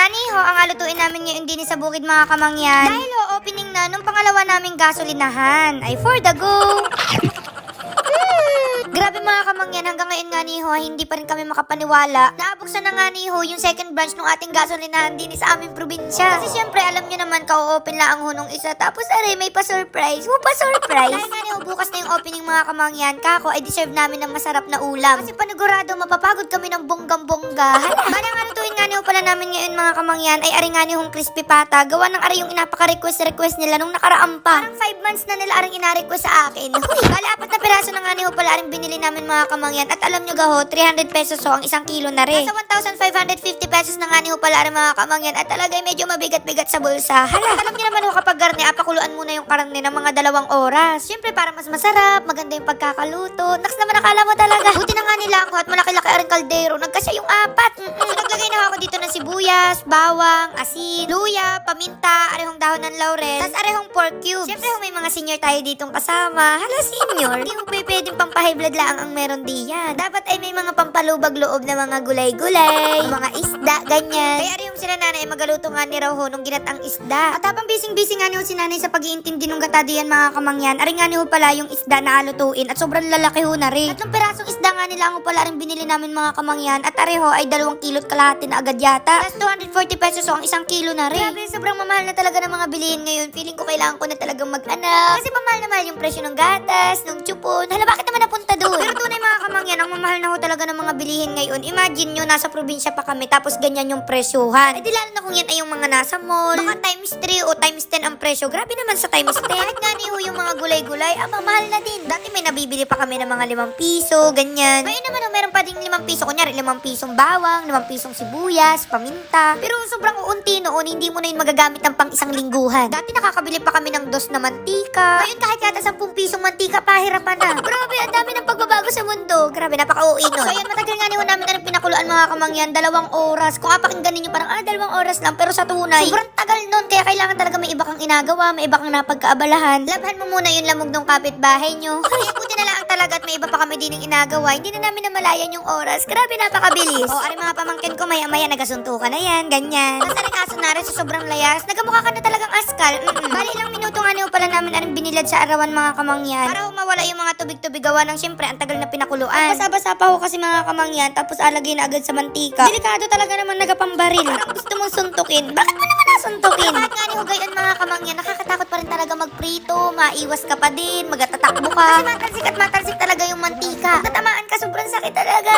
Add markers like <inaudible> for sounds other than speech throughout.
nga ni ho, ang alutuin namin ngayon din sa bukid mga kamangyan. Dahil ho, opening na nung pangalawa naming gasolinahan. Ay for the go! <laughs> Grabe mga kamangyan, hanggang ngayon nga ni ho, hindi pa rin kami makapaniwala. Naabuksan na nga ni ho yung second branch ng ating gasolinahan din sa aming probinsya. Kasi syempre, alam nyo naman, ka-open lang ang hunong isa. Tapos, aray, may pa-surprise. Mo pa-surprise. Dahil nga ni ho, bukas na yung opening mga kamangyan, kako, ay deserve namin ng masarap na ulam. Kasi panigurado, mapapagod kami ng bonggang-bongga. Hala, <laughs> Malang ano tuwing nga ni ho pala namin ngayon mga kamangyan, ay aring nga ni hong crispy pata. Gawa ng aray yung inapaka-request-request nila nung nakaraan pa. Parang 5 months na nila aring ina-request sa akin. <laughs> Huy, bali apat na piraso na nga ni ho pala aring binili namin mga kamangyan. At alam nyo gaho, 300 pesos so ang isang kilo na rin. Nasa 1,550 pesos na nga ni ho pala aring mga kamangyan. At talaga medyo mabigat-bigat sa bulsa. Hala, alam nyo naman ho kapag garne, apakuluan muna yung karne ng mga dalawang oras. Siyempre para mas masarap, maganda yung pagkakaluto. Naks naman akala mo talaga. Buti na nga nila ako at malaki-laki aring kaldero. Nagkasya yung apat. Mm-mm. So, naglagay na ako dito ng sibuyas, bawang, asin, luya, paminta, arehong dahon ng laurel, tas arehong pork cubes. Siyempre, ho, may mga senior tayo ditong kasama. Hala, senior. Hindi mo pwedeng pampahay blood lang ang meron diyan. Dapat ay may mga pampalubag loob na mga gulay-gulay, mga isda, ganyan. Kaya arehong sila nanay magaluto nga ni raw ho nung ginatang isda. At habang bising-bising nga ni ho si nanay sa pag-iintindi ng gatadian mga kamangyan, ari nga ni ho pala yung isda na alutuin at sobrang lalaki ho na rin. Tatlong pirasong isda nga nila ang pala rin binili namin mga kamangyan at areho ay dalawang kilot kalahati na agad yata. Tapos 240 pesos so ang isang kilo na rin. Grabe, sobrang mamahal na talaga ng mga bilihin ngayon. Feeling ko kailangan ko na talagang mag-anak. Kasi mamahal na mahal yung presyo ng gatas, ng chupon. Hala, bakit naman napunta doon? Pero kamangyan, ang mamahal na ho talaga ng mga bilihin ngayon. Imagine nyo, nasa probinsya pa kami tapos ganyan yung presyohan. Eh lalo na kung yan ay yung mga nasa mall. Baka times 3 o times 10 ang presyo. Grabe naman sa times 10. Kahit nga ni yung mga gulay-gulay, ah, mamahal na din. Dati may nabibili pa kami ng mga 5 piso, ganyan. Ngayon naman, oh, meron pa ding 5 piso. Kunyari, 5 pisong bawang, 5 pisong sibuyas, paminta. Pero sobrang uunti noon, hindi mo na yun magagamit ng pang isang lingguhan. Dati nakakabili pa kami ng dos na mantika. Ngayon kahit yata 10 pisong mantika, pahirapan na. Grabe, ang dami ng pagbabago sa mundo. Grabe, napaka-uwi nun. So, yan, matagal nga ni ho namin na pinakuluan mga kamangyan. Dalawang oras. Kung apakinggan ninyo, parang, ah, dalawang oras lang. Pero sa tunay, sobrang tagal nun. Kaya kailangan talaga may iba kang inagawa, may iba kang napagkaabalahan. Labhan mo muna yung lamog ng kapitbahay nyo. Kaya <laughs> buti na lang talaga at may iba pa kami din yung inagawa. Hindi na namin namalayan yung oras. Grabe, napakabilis. O, ari mga pamangkin ko, maya-maya nagasuntukan na yan, ganyan. Basta rin kaso na rin sa sobrang layas, nagamukha ka na talagang askal. Mm-mm. Bali ilang minuto nga niyo pala namin aring binilad sa arawan mga kamangyan. Para ho mawala yung mga tubig-tubig gawa ng syempre ang tagal na pinakuluan. Basa-basa pa ho kasi mga kamangyan, tapos alagay na agad sa mantika. Delikado talaga naman nagapambaril. Parang gusto mong suntukin. Bakit mo naman nasuntukin? Kahit nga ni ho gayon mga kamangyan, nakakatakot pa rin talaga magprito, maiwas ka pa din, magatatakbo ka. Kasi matalsik at matalsik talaga yung mantika. Natamaan ka, sobrang sakit talaga.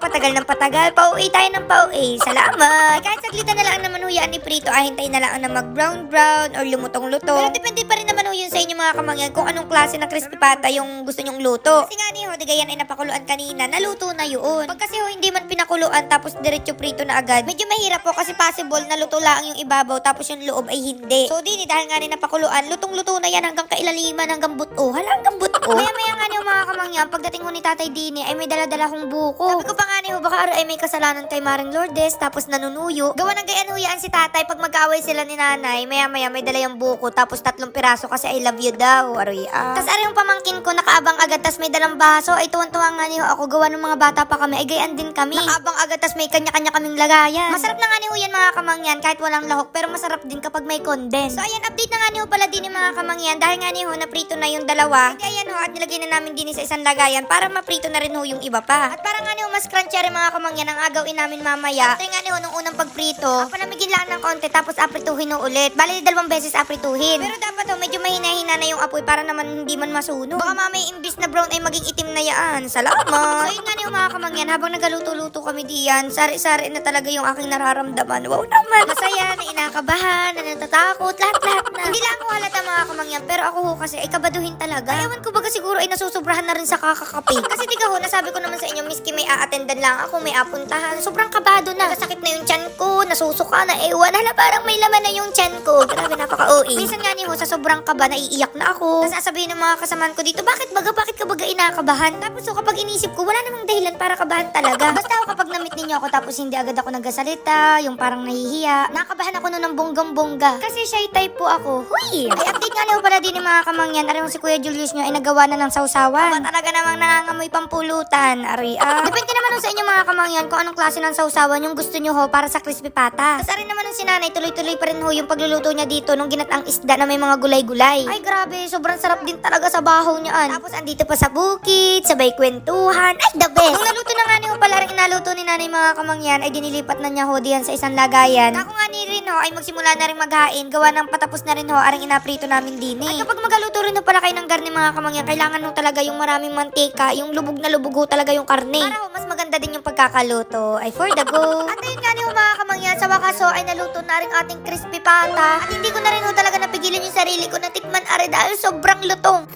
Patagal ng patagal, pauwi tayo ng pauwi. Salamat. Kahit saglitan na lang naman ho yan ni Prito, ay hintayin na lang na mag-brown brown or lumutong-luto. Pero depende pa rin naman ho yun sa inyo mga kamangyan kung anong klase ng crispy pata yung gusto nyong luto. Kasi nga ni ho, di gayan ay napakuluan kanina, naluto na yun. Pag kasi ho hindi man pinakuluan tapos diretso prito na agad, medyo mahirap po kasi possible na luto lang yung ibabaw tapos yung loob ay hindi. So di dahil nga ni napakuluan, lutong-luto na yan hanggang kailaliman hanggang buto. Hala hanggang buto. Maya-maya nga ni mga kamangyan, pagdating ho ni Tatay Dini ay may dala-dala kong buko. Sabi ko pa nga ni ho, baka aro ay may kasalanan kay Maring Lourdes tapos nanunuyo. Gawa ng gayan ho yan si Tatay pag mag-away sila ni Nanay, maya-maya may dala yung buko tapos tatlong piraso kasi I love you daw. Aroy ah. Tapos ari yung pamangkin ko nakaabang agad tas may dalang baso ay tuwan-tuwa nga ni ho ako gawa ng mga bata pa kami ay gayan din kami. Nakaabang agad tas may kanya-kanya kaming lagayan. Masarap na nga ni ho yan mga kamangyan kahit walang lahok pero masarap din kapag may condense. So ayan update na nga ni ho pala din yung mga kamangyan dahil nga ni ho naprito na yung dalawa. Kaya ayan ho at nilagay na namin din sa isang lagayan para maprito na rin ho yung iba pa. At para nga ni ho mas crunchy rin mga kamangyan ang agawin namin mamaya. After nga ni ho nung unang pagprito, panamigin lang ng konti tapos aprituhin ulit. Bali dalawang beses aprituhin. Pero dapat ho medyo mahina-hina na yung apoy para naman hindi man masunog. Baka mamaya imbis na brown ay maging itim na yaan. Salamat! <laughs> so yun nga ni mga kamangyan habang nagaluto-luto kami diyan, sari-sari na talaga yung aking nararamdaman. Wow naman! Masaya, na inakabahan, na natatakot, lahat-lahat na. Hindi lang ako halata mga kamangyan, pero ako ho kasi ay kabaduhin talaga. Ayawan ko baga siguro ay nasusobrahan na rin sa kakakape. Kasi di ho, nasabi ko naman sa inyo, miski may a-attendan lang ako, may apuntahan. Sobrang kabado na. Sakit na yung tiyan ko, nasusuka na ewan. Hala, parang may laman na yung tiyan ko. Grabe, napaka-OA. Minsan nga ni ho, sa sobrang kaba, naiiyak na ako. Tapos sasabihin ng mga kasamaan ko dito, bakit baga, bakit ka baga inakabahan? Tapos so, kapag inisip ko, wala namang dahilan para kabahan talaga. <laughs> Basta ako kapag namit ninyo ako, tapos hindi agad ako nagsasalita, yung parang nahihiya, nakabahan ako nun ng bonggang-bongga. Kasi shy type po ako. Huy! Ay, update nga niyo pala din ng mga kamangyan, alam mo si Kuya Julius nyo ay nagawa na ng sausawan. Aba talaga namang nangangamoy pampulutan. Ari, ah. Depende naman ho sa inyo mga kamangyan kung anong klase ng sausawan yung gusto nyo ho para sa crispy pata. Tapos rin naman ng sinanay, tuloy-tuloy pa rin ho yung pagluluto niya dito nung ginatang isda na may mga gulay-gulay. Ay grabe, sobrang sarap din talaga sa bahaw niyan. Tapos andito pa sa bukid, sabay kwentuhan. Ay, the best! Nung naluto na nga ni ho pala rin inaluto ni nanay mga kamangyan, ay dinilipat na niya ho diyan sa isang lagayan. Ako nga ni rin ho, ay magsimula na rin maghain, gawa ng patapos na rin ho, aring inaprito namin din eh. At kapag magaluto rin ho pala kayo ng garni mga kamangyan, kailangan ho talaga yung maraming mantika, yung lubog na lubog ho talaga yung karne. Para ho, mas maganda din yung pagkakaluto. Ay, for the go. <laughs> At ayun nga ni ho mga kamangyan, sa wakas ho, ay naluto na rin ating crispy pata. At hindi ko na rin ho talaga napigilan yung sarili ko na tikman are dahil sobrang lutong.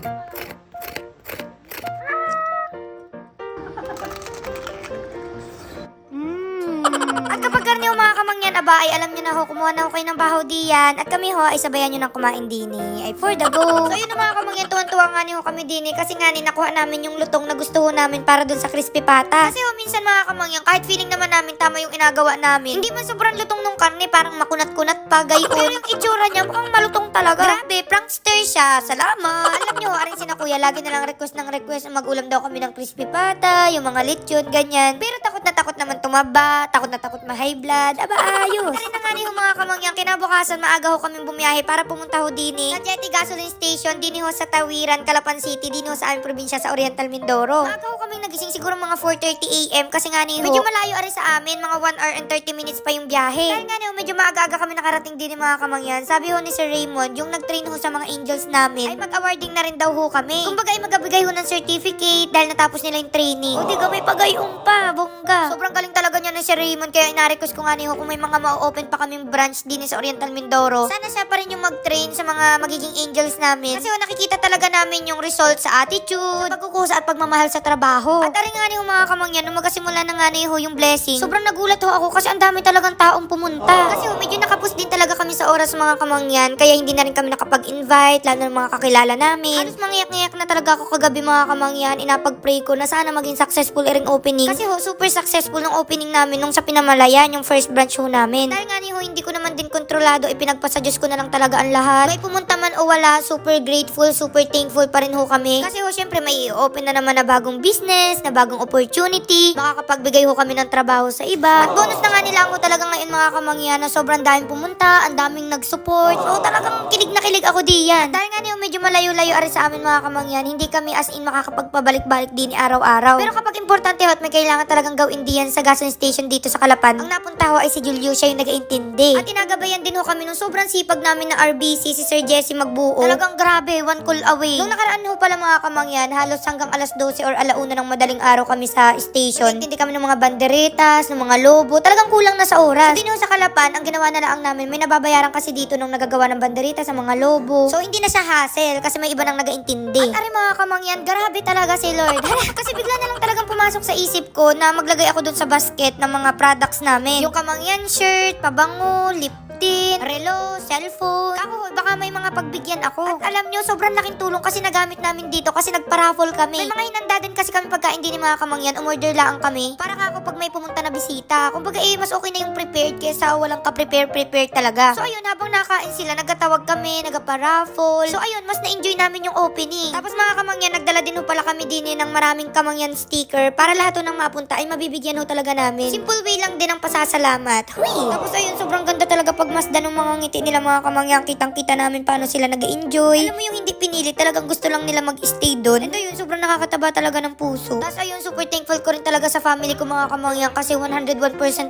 Kamangyan, aba ay alam nyo na ho, kumuha na ho kayo ng bahaw diyan. At kami ho ay sabayan nyo ng kumain dini. Ay for the go. So yun na mga kamangyan, tuwan-tuwa nga ho kami dini. Kasi nga ni nakuha namin yung lutong na gusto ho namin para dun sa crispy pata. Kasi ho minsan mga kamangyan, kahit feeling naman namin tama yung inagawa namin. Hindi man sobrang lutong nung karne, parang makunat-kunat pa, gayon. Pero yung itsura niya, mukhang malutong talaga. Grabe, prankster siya. Salamat. Alam nyo, aring sina kuya, lagi na lang request ng request na mag-ulam daw kami ng crispy pata, yung mga lechon, ganyan. Pero takot na takot naman tumaba, takot na takot ma-high blood. Aba, ayos. Kasi na nga ni mga kamangyan, kinabukasan maaga ho kaming bumiyahe para pumunta ho dini sa Jetty Gasoline Station, dini ho sa Tawiran, Calapan City, dini ho sa aming probinsya sa Oriental Mindoro. Maaga ho kaming nagising siguro mga 4.30 a.m. kasi nga ni ho, medyo malayo ari sa amin, mga 1 hour and 30 minutes pa yung biyahe. Dahil nga ni ho, medyo maaga-aga kami nakarating din mga kamangyan. Sabi ho ni Sir Raymond, yung nag-train ho sa mga angels namin, ay mag-awarding na rin daw ho kami. Kumbaga ay magabigay ho ng certificate dahil natapos nila yung training. O di ka may pagayong pa, bongga. Sobrang galing talaga niya ni Sir Raymond kaya ina-request ko nga ni ho kung may mga ma-open pa kaming branch din sa Oriental Mindoro. Sana siya pa rin yung mag-train sa mga magiging angels namin. Kasi ho, nakikita talaga namin yung result sa attitude, sa pagkukusa at pagmamahal sa trabaho. At aring nga ni ho mga kamangyan, nung magkasimula na nga ni ho yung blessing, sobrang nagulat ho ako kasi ang dami talagang taong pumunta. Kasi ho, medyo nakapos din talaga kami sa oras mga kamangyan, kaya hindi na rin kami nakapag-invite, lalo ng mga kakilala namin. Halos mangiyak-ngiyak na talaga ako kagabi mga kamangyan, inapag-pray ko na sana maging successful ring opening. Kasi ho, super successful ng opening namin nung sa Pinamalayan, yung first branch ho namin. Dahil nga ni ho, hindi ko naman din kontrolado, ipinagpasa Diyos ko na lang talaga ang lahat. May pumunta man o wala, super grateful, super thankful pa rin ho kami. Kasi ho, syempre may i-open na naman na bagong business, na bagong opportunity, makakapagbigay ho kami ng trabaho sa iba. At bonus na nga nila ako talaga ngayon mga kamangyan na sobrang daming pumunta, ang daming nag-support. So talagang kilig na kilig ako diyan. Dahil nga niyo medyo malayo-layo ari sa amin mga kamangyan, hindi kami as in makakapagpabalik-balik din araw-araw. Pero kapag importante ho at may kailangan talagang gawin diyan sa gasoline station dito sa Kalapan, ang napunta ho ay si Julio, siya yung nag-iintindi. At tinagabayan din ho kami nung sobrang sipag namin ng RBC, si Sir Jesse magbuo. Talagang grabe, one call away. Nung nakaraan ho pala mga kamangyan, halos hanggang alas 12 or alauna ng madaling araw kami sa station. Hindi kami ng mga banderitas, ng mga lobo. Talagang kulang na sa oras. So, din ho sa Kalapan, ang ginawa na lang namin, may nababayaran kasi dito nung nagagawa ng banderitas sa mga lobo. So, hindi na siya hassle kasi may iba nang nag-iintindi. At ari mga kamangyan, grabe talaga si Lord. <laughs> kasi bigla na lang talagang pumasok sa isip ko na maglagay ako dun sa basket ng mga products namin. Yung kamangyan shirt, pabango, lip tint, relo, cellphone. Ako, baka may mga pagbigyan ako. At alam nyo, sobrang laking tulong kasi nagamit namin dito kasi nagpa-raffle kami. May mga hinanda din kasi kami pagka hindi ni mga kamangyan, umorder lang kami. Para ako pag may pumunta na bisita. Kumbaga eh, mas okay na yung prepared kesa walang ka-prepare-prepare talaga. So ayun, habang nakain sila, nagtatawag kami, nagpa-raffle. So ayun, mas na-enjoy namin yung opening. Tapos mga kamangyan, nagdala din pala kami din ng maraming kamangyan sticker para lahat nang mapunta ay mabibigyan ho talaga namin. Simple way lang din ang pasasalamat. Hui! Tapos ayun, sobrang ganda talaga pagmasdan ng mga ngiti nila mga kamangyan. Kitang-kita namin paano sila nag-enjoy. Alam mo yung hindi pinili, talagang gusto lang nila mag-stay doon. And ayun, sobrang nakakataba talaga ng puso. Tapos ayun, super thankful ko rin talaga sa family ko mga kamangyan kasi 101%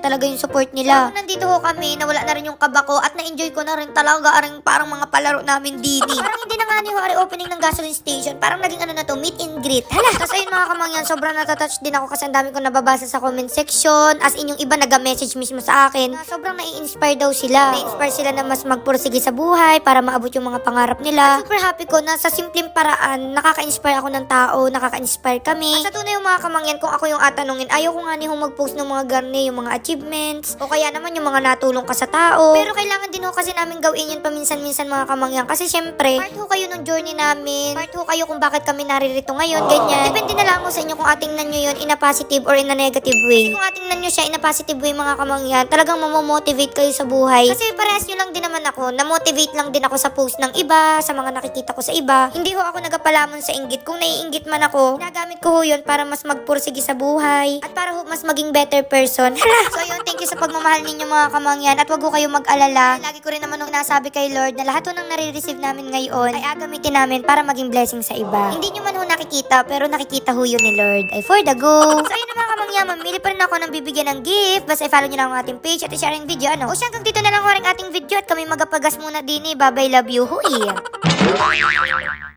talaga yung support nila. So, nandito ho kami, nawala na rin yung kaba ko at na-enjoy ko na rin talaga aring parang mga palaro namin dini. Parang hindi na nga ni Hari opening ng gasoline station. Parang naging ano na to, meet and greet. Hala, tapos ayun mga kamangyan, sobrang natatouch din ako kasi ang dami ko nababasa sa comment section. As in yung iba nag-message mismo sa akin. Na sobrang nai-inspire daw sila. Na-inspire sila na mas magpursige sa buhay para maabot yung mga pangarap nila. At super happy ko na sa simpleng paraan, nakaka-inspire ako ng tao, nakaka-inspire kami. At sa tunay yung mga kamangyan, kung ako yung atanungin, ayaw ko nga ni hong mag-post ng mga garni, yung mga achievements, o kaya naman yung mga natulong ka sa tao. Pero kailangan din ho kasi namin gawin yun paminsan-minsan mga kamangyan. Kasi syempre, part ho kayo ng journey namin. Part ho kayo kung bakit kami naririto ngayon, ganyan. Depende na lang ho sa inyo kung atingnan nyo yun in a positive or in a negative way. Kasi kung atingnan nyo siya in a positive way mga kamangyan, talagang mamomotivate kayo sa buhay. Kasi parehas nyo lang din naman ako. Na-motivate lang din ako sa post ng iba, sa mga nakikita ko sa iba. Hindi ho ako nagapalamon sa inggit. Kung naiinggit man ako, nagamit ko ho yun para mas magpursige sa buhay at para ho mas maging better person. <laughs> So yun, thank you sa pagmamahal ninyo mga kamangyan at wag ho kayong mag-alala. Lagi ko rin naman nung nasabi kay Lord na lahat ho nang nare-receive namin ngayon ay agamitin namin para maging blessing sa iba. Hindi nyo man ho nakikita pero nakikita ho yun ni Lord. Ay for the go. So yun mga kamangyan, mamili pa rin ako ng bibigyan ng gift. Basta i-follow nyo lang ang ating page at i-share ang video. Ano? O siya, hanggang dito na lang ang ating video at kami magapagas muna din eh. Bye bye, love you. Huy!